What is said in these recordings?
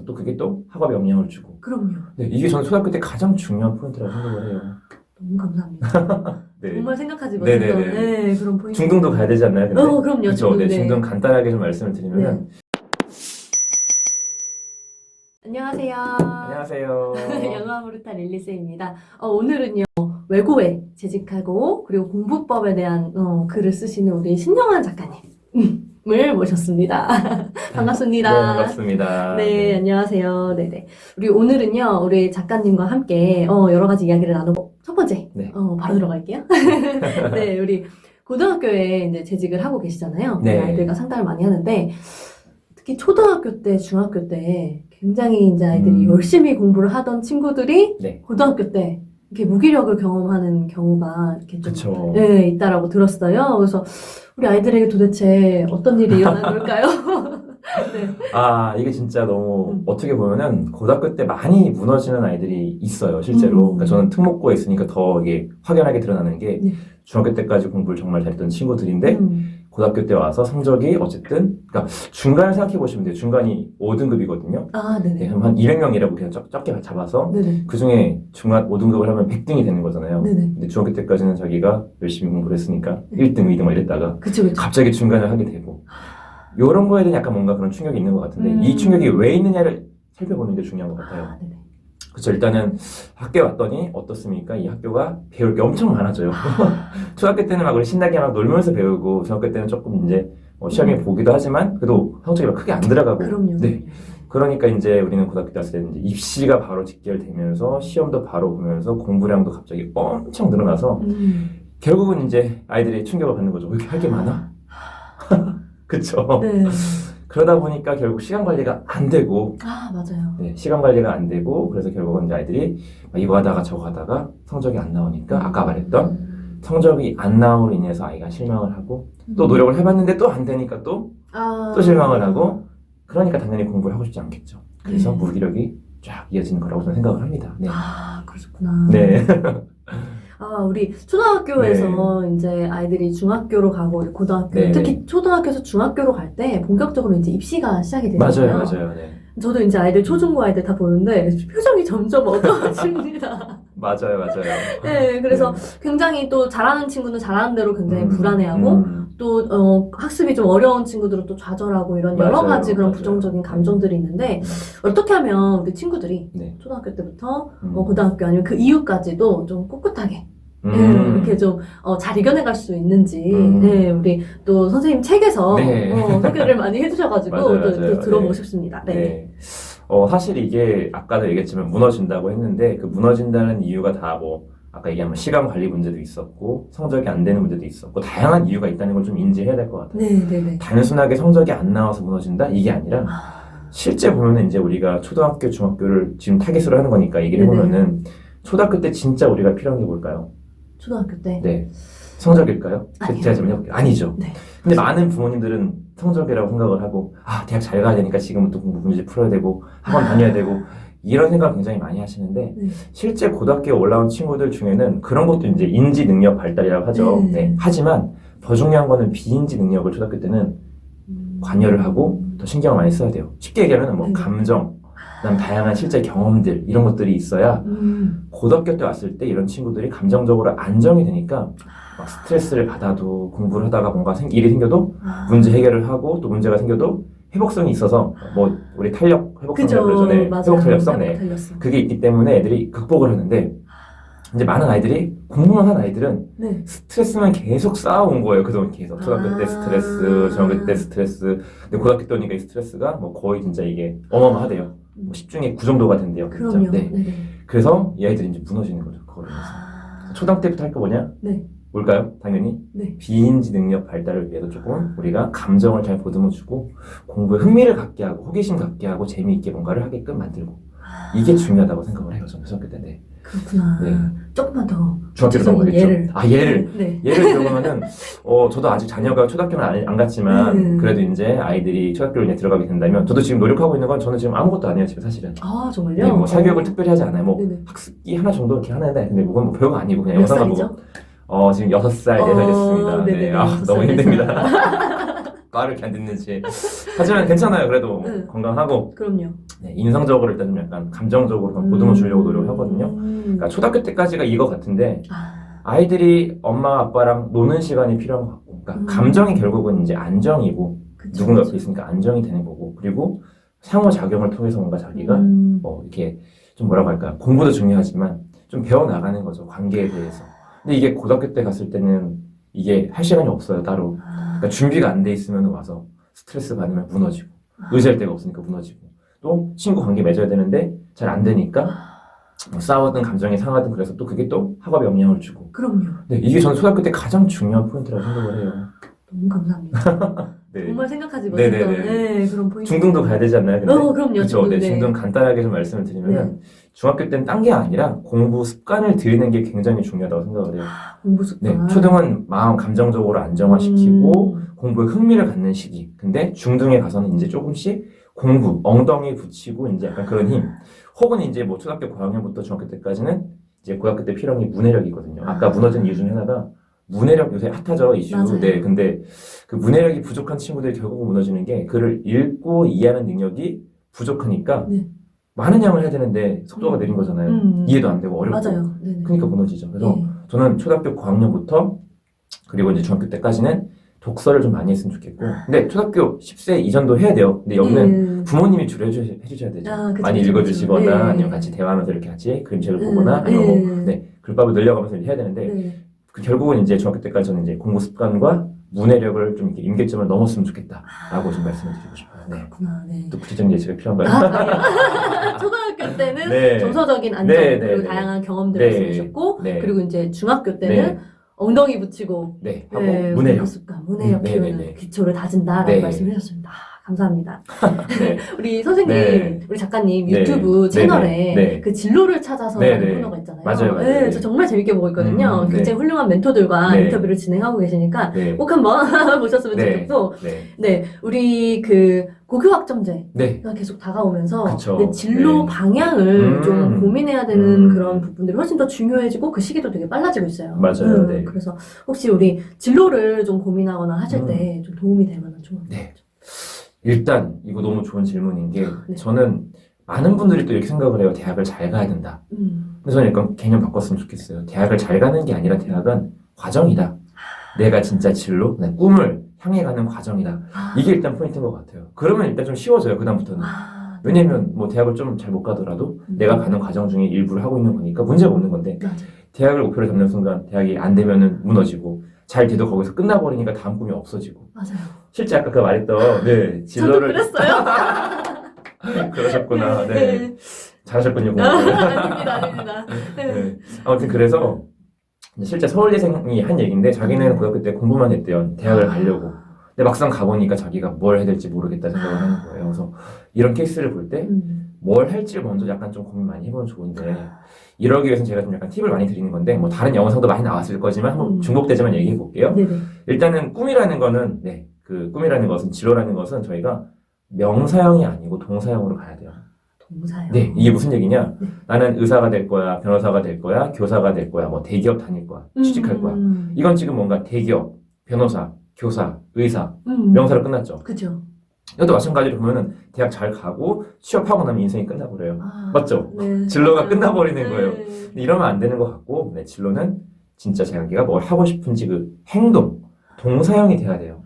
나서 또 그게 또 학업에 영향을 주고. 그럼요. 네, 이게 저는 초등학교 때 가장 중요한 포인트라고 생각을 해요. 너무 감사합니다. 네. 정말 생각하지 못했던 네네네. 네, 그런 포인트. 중등도 가야 되지 않나요? 근데? 어, 그럼요. 네, 중등, 네. 중등 간단하게 좀 말씀을 드리면은 안녕하세요. 안녕하세요. 영화브루타 릴리스입니다. 어, 오늘은요 외고에 재직하고 그리고 공부법에 대한 어, 글을 쓰시는 우리 신영환 작가님 을 모셨습니다. 반갑습니다. 네, 반갑습니다. 네, 안녕하세요. 네네. 우리 오늘은요, 우리 작가님과 함께, 어, 여러 가지 이야기를 나누고, 첫 번째, 네. 어, 바로 들어갈게요. 네, 우리 고등학교에 이제 재직을 하고 계시잖아요. 네. 아이들과 상담을 많이 하는데, 특히 초등학교 때, 중학교 때, 굉장히 이제 아이들이 음. 열심히 공부를 하던 친구들이, 네. 고등학교 때, 이렇게 무기력을 경험하는 경우가 이렇게 좀, 그쵸. 네, 있다라고 들었어요. 그래서, 우리 아이들에게 도대체 어떤 일이 일어난 걸까요? 네. 아, 이게 진짜 너무 음. 어떻게 보면은 고등학교 때 많이 무너지는 아이들이 있어요, 실제로. 음. 그러니까 저는 특목고에 있으니까 더 이게 확연하게 드러나는 게 네. 중학교 때까지 공부를 정말 잘했던 친구들인데 음. 고등학교 때 와서 성적이 어쨌든 그러니까 중간을 생각해 보시면 돼요. 중간이 5등급이거든요. 아, 네, 네 네. 그럼 한 200명이라고 그냥 적, 적게 잡아서 네네. 그 중에 중간 5등급을 하면 100등이 되는 거잖아요. 네네. 근데 중학교 때까지는 자기가 열심히 공부를 했으니까 네. 1등, 2등 막 이랬다가 그쵸, 그쵸. 갑자기 중간을 하게 되고 이런 거에 대한 약간 뭔가 그런 충격이 있는 것 같은데 음. 이 충격이 왜 있느냐를 살펴보는 게 중요한 것 같아요. 아, 네네. 그렇죠. 일단은 학교에 왔더니 어떻습니까? 이 학교가 배울 게 엄청 많아져요. 초등학교 때는 막 우리 신나게 막 놀면서 배우고 중학교 때는 조금 이제 뭐 시험에 보기도 하지만 그래도 성적이 막 크게 안 들어가고 그럼요. 네. 그러니까 이제 우리는 고등학교 때 왔을 때 입시가 바로 직결되면서 시험도 바로 보면서 공부량도 갑자기 엄청 늘어나서 음. 결국은 이제 아이들이 충격을 받는 거죠. 왜 이렇게 할 게 많아? 그쵸? 네. 그러다 보니까 결국 시간 관리가 안 되고 아, 맞아요. 네, 시간 관리가 안 되고 그래서 결국은 이제 아이들이 막 이거 하다가 저거 하다가 성적이 안 나오니까 아까 말했던 음. 성적이 안 나옴으로 인해서 아이가 실망을 하고 또 노력을 해봤는데 또 안 되니까 또또 아. 실망을 하고 그러니까 당연히 공부를 하고 싶지 않겠죠. 그래서 네. 무기력이 쫙 이어지는 거라고 저는 생각을 합니다. 네. 아, 그러셨구나. 네. 아, 우리 초등학교에서 이제 아이들이 중학교로 가고 고등학교, 네. 특히 초등학교에서 중학교로 갈 때 본격적으로 이제 입시가 시작이 되잖아요. 맞아요, 맞아요. 네. 저도 이제 아이들 초중고 아이들 다 보는데 표정이 점점 어두워집니다. 맞아요, 맞아요. 네, 그래서 굉장히 또 잘하는 친구는 잘하는 대로 굉장히 음, 불안해하고 음, 또 어, 학습이 좀 어려운 친구들은 또 좌절하고 이런 여러 맞아요, 가지 그런 맞아요. 부정적인 감정들이 있는데 어떻게 하면 우리 친구들이 네. 초등학교 때부터 음. 어, 고등학교 아니면 그 이후까지도 좀 꿋꿋하게 음. 예, 이렇게 좀잘 이겨내갈 수 있는지 음. 예, 우리 또 선생님 책에서 네. 어, 소개를 많이 해주셔가지고 맞아요, 또, 맞아요. 또 들어보고 네. 싶습니다. 네. 네. 어, 사실 이게 아까도 얘기했지만 무너진다고 했는데 그 무너진다는 이유가 다 뭐 아까 얘기한 시간 관리 문제도 있었고 성적이 안 되는 문제도 있었고 다양한 이유가 있다는 걸 좀 인지해야 될 것 같아요. 네, 네, 네. 단순하게 성적이 안 나와서 무너진다 이게 아니라 아, 실제 보면은 이제 우리가 초등학교, 중학교를 지금 타겟으로 하는 거니까 얘기를 네네. 해보면은 초등학교 때 진짜 우리가 필요한 게 뭘까요? 초등학교 때. 네. 성적일까요? 아니요. 제가 좀 해볼게요. 아니죠. 네. 근데 많은 부모님들은 성적이라고 생각을 하고, 아, 대학 잘 가야 되니까 지금부터 공부 문제 풀어야 되고, 학원 다녀야 되고, 이런 생각 굉장히 많이 하시는데, 네. 실제 고등학교에 올라온 친구들 중에는 그런 것도 이제 인지 능력 발달이라고 하죠. 네. 네. 하지만 더 중요한 거는 비인지 능력을 초등학교 때는 음. 관여를 하고 더 신경을 많이 써야 돼요. 쉽게 얘기하면 뭐 네. 감정, 그다음 다양한 실제 경험들 이런 것들이 있어야 음. 고등학교 때 왔을 때 이런 친구들이 감정적으로 안정이 되니까 막 스트레스를 받아도 공부를 하다가 뭔가 생- 일이 생겨도 아. 문제 해결을 하고 또 문제가 생겨도 회복성이 있어서 뭐 우리 탄력 회복성이라고. 그러죠. 네. 맞아요. 회복 탄력성 네. 탄력성. 그게 있기 때문에 애들이 극복을 하는데 이제 많은 아이들이 공부만 한 아이들은 네. 스트레스만 계속 쌓아온 거예요. 그동안 계속 초등학교 때 아. 스트레스, 중학교 때 스트레스, 근데 고등학교 때 오니까 이 스트레스가 뭐 거의 진짜 이게 어마어마하대요. 뭐 10중에 9 정도가 된대요. 진짜. 그럼요. 네. 네. 네. 그래서 이 아이들이 이제 무너지는 거죠. 그거로 인해서. 아. 초등학교 때부터 할 거 뭐냐? 네. 뭘까요? 당연히 네. 비인지 능력 발달을 위해서 조금 우리가 감정을 잘 보듬어주고 공부에 흥미를 갖게 하고 호기심 갖게 하고 재미있게 뭔가를 하게끔 만들고 이게 중요하다고 생각을 해요. 저는 초등학교 때. 네. 그렇구나. 네. 조금만 더 중학교로 넘어가겠죠. 예를. 아 예를 네. 예를 들어보면은 어 저도 아직 자녀가 초등학교는 안, 안 갔지만 음. 그래도 이제 아이들이 초등학교를 이제 들어가게 된다면 저도 지금 노력하고 있는 건 저는 지금 아무것도 안 해요 지금 사실은 아 정말요? 네, 뭐 사교육을 어. 특별히 하지 않아요 뭐 네네. 학습기 하나 정도 이렇게 하는데 근데 그건 뭐 별거 아니고 그냥 몇 영상만 보고? 어 지금 여섯 살네살 됐습니다 어, 네, 네네 네. 아 너무 살, 네 힘듭니다 살. 말을 안 듣는지. 하지만 괜찮아요. 그래도 네. 건강하고 그럼요. 네, 인성적으로 일단 좀 약간 감정적으로 보듬어 주려고 노력하거든요. 음. 그러니까 초등학교 때까지가 이거 같은데 아, 아이들이 엄마 아빠랑 노는 시간이 필요한 것 같고, 그러니까 음. 감정이 결국은 이제 안정이고 그쵸, 누군가 그쵸. 옆에 있으니까 안정이 되는 거고, 그리고 상호 작용을 통해서 뭔가 자기가 음. 뭐 이렇게 좀 뭐라고 할까 공부도 중요하지만 좀 배워 나가는 거죠 관계에 대해서. 근데 이게 고등학교 때 갔을 때는 이게 할 시간이 없어요 따로. 아, 그러니까 준비가 안 돼 있으면 와서 스트레스 받으면 무너지고 의지할 데가 없으니까 무너지고 또 친구 관계 맺어야 되는데 잘 안 되니까 아, 뭐 싸우든 감정이 상하든 그래서 또 그게 또 학업에 영향을 주고. 그럼요. 네, 이게 저는 초등학교 때 가장 중요한 포인트라고 생각을 해요. 너무 감사합니다. 네. 정말 생각하지 네, 못했던 네, 네. 네, 그런 포인트. 중등도 가야 되지 않나요? 근데? 어, 그럼요. 그렇죠. 중등, 네, 네. 중등 간단하게 좀 말씀을 드리면은 중학교 때는 딴 게 아니라 공부 습관을 들이는 게 굉장히 중요하다고 생각을 해요. 공부 네, 습관. 초등은 마음 감정적으로 안정화시키고 음. 공부에 흥미를 갖는 시기. 근데 중등에 가서는 이제 조금씩 공부, 엉덩이 붙이고 이제 약간 그런 힘. 혹은 이제 뭐 초등학교 고학년부터 중학교 때까지는 이제 고등학교 때 필요한 게 문해력이거든요. 아까 아. 무너진 이유 중에 하나가 문해력 요새 핫하죠 이슈. 맞아요. 네, 근데 그 문해력이 부족한 친구들이 결국 무너지는 게 글을 읽고 이해하는 능력이 부족하니까 네. 많은 양을 해야 되는데 속도가 느린 거잖아요. 음. 이해도 안 되고 어렵고. 맞아요. 네네. 그러니까 무너지죠. 그래서 네. 저는 초등학교 고학년부터 그리고 이제 중학교 때까지는 독서를 좀 많이 했으면 좋겠고. 근데 초등학교 10세 이전도 해야 돼요. 근데 여기는 네. 부모님이 주로 해주, 해주셔야 되죠. 아, 그쵸, 많이 그쵸, 읽어주시거나 그쵸. 네. 아니면 같이 대화하면서 이렇게 같이 그림책을 네. 보거나 아니면 네. 뭐, 네, 글밥을 늘려가면서 이렇게 해야 되는데 네. 그 결국은 이제 중학교 때까지 저는 이제 공부 습관과 문해력을 좀 이렇게 임계점을 넘었으면 좋겠다라고 좀 말씀을 드리고 싶어요. 네. 그렇구나. 네. 또 구체적인 예시가 필요한가요? 아. 초등학교 때는 네. 정서적인 안정 네, 네, 그리고 네. 다양한 경험들을 네. 들으셨고 네. 그리고 이제 중학교 때는 네. 엉덩이 붙이고 네. 하고 네, 문해력. 공부 습관, 문해력 네, 키우는 네, 네. 기초를 다진다라고 네. 말씀해주셨습니다. 아, 감사합니다. 네. 우리 선생님, 네. 우리 작가님 네. 유튜브 네, 채널에 네. 네. 그 진로를 찾아서 네, 라는 네. 코너가 있잖아요. 맞아요, 맞아요. 네, 네. 저 정말 재밌게 보고 있거든요. 음, 네. 굉장히 훌륭한 멘토들과 네. 인터뷰를 진행하고 계시니까 네. 꼭 한번 보셨으면 네. 좋겠고, 네. 네, 우리 그 고교학점제 네. 가 계속 다가오면서. 내 진로 네. 방향을 음. 좀 고민해야 되는 음. 그런 부분들이 훨씬 더 중요해지고 그 시기도 되게 빨라지고 있어요. 맞아요. 네. 그래서 혹시 우리 진로를 좀 고민하거나 하실 음. 때좀 도움이 될 만한 조언. 네. 일단 이거 너무 좋은 질문인 게 네. 저는 많은 분들이 또 이렇게 생각을 해요. 대학을 잘 가야 된다. 음. 근데 저는 약간 개념 바꿨으면 좋겠어요. 대학을 잘 가는 게 아니라 대학은 과정이다. 내가 진짜 진로, 내 꿈을 향해 가는 과정이다. 아, 이게 일단 포인트인 것 같아요. 그러면 일단 좀 쉬워져요. 그다음부터는. 아, 왜냐면 뭐 대학을 좀 잘 못 가더라도 음. 내가 가는 과정 중에 일부를 하고 있는 거니까 문제가 없는 건데. 대학을 목표로 잡는 순간 대학이 안 되면은 무너지고 잘 돼도 거기서 끝나버리니까 다음 꿈이 없어지고 맞아요. 실제 아까 그 말했던 네 저도 진로를 그랬어요. 그러셨구나 네, 네. 잘하셨군요 공부. 아닙니다, 아닙니다. 네. 네. 아무튼 그래서 실제 서울 예생이 한 얘기인데 자기는 고등학교 때 공부만 했대요 대학을 가려고 근데 막상 가보니까 자기가 뭘 해야 될지 모르겠다 생각을 하는 거예요 그래서 이런 케이스를 볼때 뭘 음. 할지 먼저 약간 좀 고민 많이 해보면 좋은데 이러기 위해서는 제가 좀 약간 팁을 많이 드리는 건데 뭐 다른 영상도 많이 나왔을 거지만 한번 음. 중복되지만 얘기해 볼게요 네네. 일단은 꿈이라는 거는 네, 그 꿈이라는 것은 진로라는 것은 저희가 명사형이 아니고 동사형으로 가야 돼요. 동사요. 네, 이게 무슨 얘기냐? 네. 나는 의사가 될 거야, 변호사가 될 거야, 교사가 될 거야, 뭐 대기업 다닐 거야, 취직할 거야. 음. 이건 지금 뭔가 대기업, 변호사, 교사, 의사, 음. 명사로 끝났죠. 그죠. 이것도 마찬가지로 보면은 대학 잘 가고 취업하고 나면 인생이 끝나버려요. 아, 맞죠? 네. 진로가. 끝나버리는 네. 거예요. 근데 이러면 안 되는 것 같고, 네, 진로는 진짜 자기가 뭘 하고 싶은지 그 행동, 동사형이 돼야 돼요.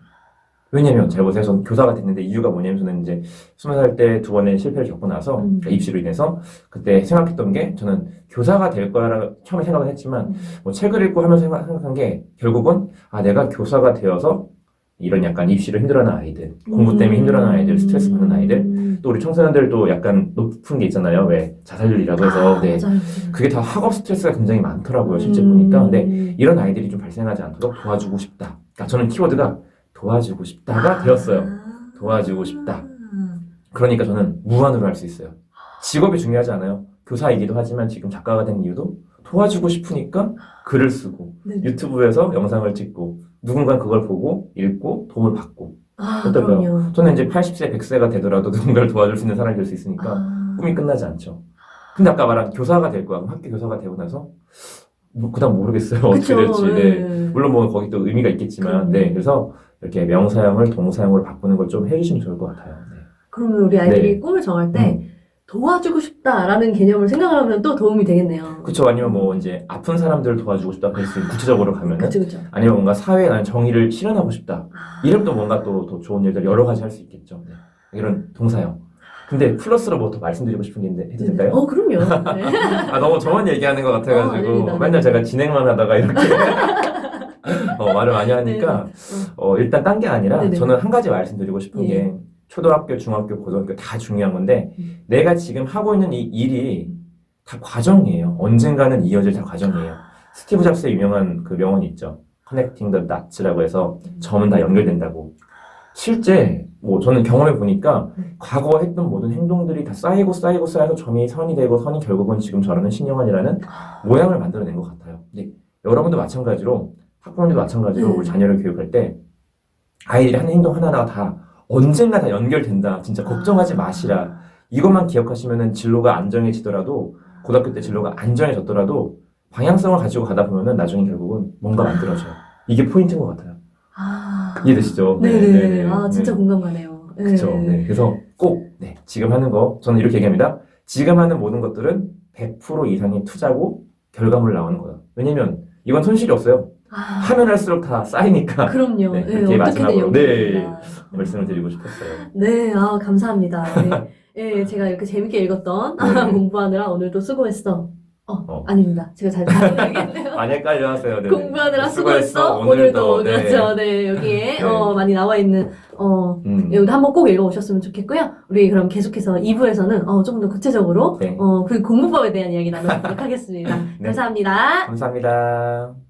왜냐면 잘 보세요. 전 교사가 됐는데 이유가 뭐냐면 저는 이제 스무 살 때 두 번의 실패를 겪고 나서 음. 그러니까 입시로 인해서 그때 생각했던 게 저는 교사가 될 거라고 처음에 생각은 했지만 음. 뭐 책을 읽고 하면서 생각- 생각한 게 결국은 아 내가 교사가 되어서 이런 약간 입시를 힘들어하는 아이들, 공부 때문에 힘들어하는 아이들, 스트레스 받는 아이들, 음. 또 우리 청소년들도 약간 높은 게 있잖아요. 왜 자살률이라고 해서 아, 네. 맞아요. 그게 다 학업 스트레스가 굉장히 많더라고요, 실제 음. 보니까. 근데 이런 아이들이 좀 발생하지 않도록 도와주고 싶다. 그러니까 저는 키워드가 도와주고 싶다가 되었어요. 아. 도와주고 싶다. 그러니까 저는 무한으로 할 수 있어요. 직업이 중요하지 않아요. 교사이기도 하지만 지금 작가가 된 이유도 도와주고 싶으니까 글을 쓰고 네. 유튜브에서 영상을 찍고 누군가 그걸 보고 읽고 도움을 받고 아, 어떨까요? 그럼요. 저는 이제 80세, 100세가 되더라도 누군가를 도와줄 수 있는 사람이 될 수 있으니까 아. 꿈이 끝나지 않죠. 근데 아까 말한 교사가 될 거야. 학교 교사가 되고 나서 뭐 그다음 모르겠어요. 어떻게 될지. 네. 네. 물론 뭐 거기 또 의미가 있겠지만, 그럼요. 네. 그래서 이렇게 명사형을 동사형으로 바꾸는 걸 좀 해주시면 좋을 것 같아요. 네. 그러면 우리 아이들이 네. 꿈을 정할 때 도와주고 싶다라는 개념을 생각하면 또 도움이 되겠네요. 그쵸 아니면 뭐 이제 아픈 사람들을 도와주고 싶다 그랬을 때 구체적으로 가면은 그쵸, 그쵸. 아니면 뭔가 사회에 나는 정의를 실현하고 싶다 아, 이름 또 뭔가 또 더 좋은 일들 여러 가지 할 수 있겠죠. 네. 이런 동사형. 근데 플러스로 뭐 더 말씀드리고 싶은 게 있는데 해도 네네. 될까요? 어, 그럼요. 네. 아 너무 저만 얘기하는 것 어, 같아가지고 아닙니다. 맨날 제가 진행만 하다가 이렇게 어, 말을 많이 하니까 어, 일단 딴 게 아니라 네네. 저는 한 가지 말씀드리고 싶은 예. 게 초등학교, 중학교, 고등학교 다 중요한 건데 음. 내가 지금 하고 있는 이 일이 다 과정이에요. 언젠가는 이어질 다 과정이에요. 스티브 잡스의 유명한 그 명언이 있죠. Connecting the dots라고 해서 점은 다 연결된다고. 실제 뭐 저는 경험해 보니까 네. 과거 했던 모든 행동들이 다 쌓이고 쌓이고 쌓여서 점이 선이 되고 선이 결국은 지금 저라는 신영환이라는 모양을 만들어낸 것 같아요. 근데 여러분도 마찬가지로 학부모님도 마찬가지로 네. 우리 자녀를 교육할 때 아이들이 하는 행동 하나하나가 다 언젠가 다 연결된다. 진짜 걱정하지 아. 마시라. 이것만 기억하시면은 진로가 안정해지더라도 고등학교 때 진로가 안정해졌더라도 방향성을 가지고 가다 보면은 나중에 결국은 뭔가 만들어져요. 이게 포인트인 것 같아요. 아. 이해되시죠? 네네. 아, 진짜 네. 공감 가네요. 네. 그렇죠. 네. 그래서 꼭 네, 지금 하는 거 저는 이렇게 얘기합니다. 지금 하는 모든 것들은 100% 이상의 투자고 결과물 나오는 거예요. 왜냐면 이건 손실이 없어요. 아, 하면 할수록 다 쌓이니까 그럼요. 네, 네, 그렇게 어떻게든 마지막으로, 연결됩니다. 말씀을 드리고 싶었어요. 네, 아, 감사합니다. 네. 예, 제가 이렇게 재밌게 읽었던 네. 공부하느라 오늘도 수고했어. 어, 어. 아닙니다. 제가 잘 잘못하겠네요. 많이 헷갈려 하세요. 네. 공부하느라 수고했어. 오늘도, 네. 그렇죠. 네, 여기에 네. 어, 많이 나와 있는 어, 음. 여기도 한번 꼭 읽어오셨으면 좋겠고요. 우리 그럼 계속해서 2부에서는 어, 조금 더 구체적으로 네. 어, 그 공부법에 대한 이야기 나눠보도록 하겠습니다. 네. 감사합니다. 감사합니다.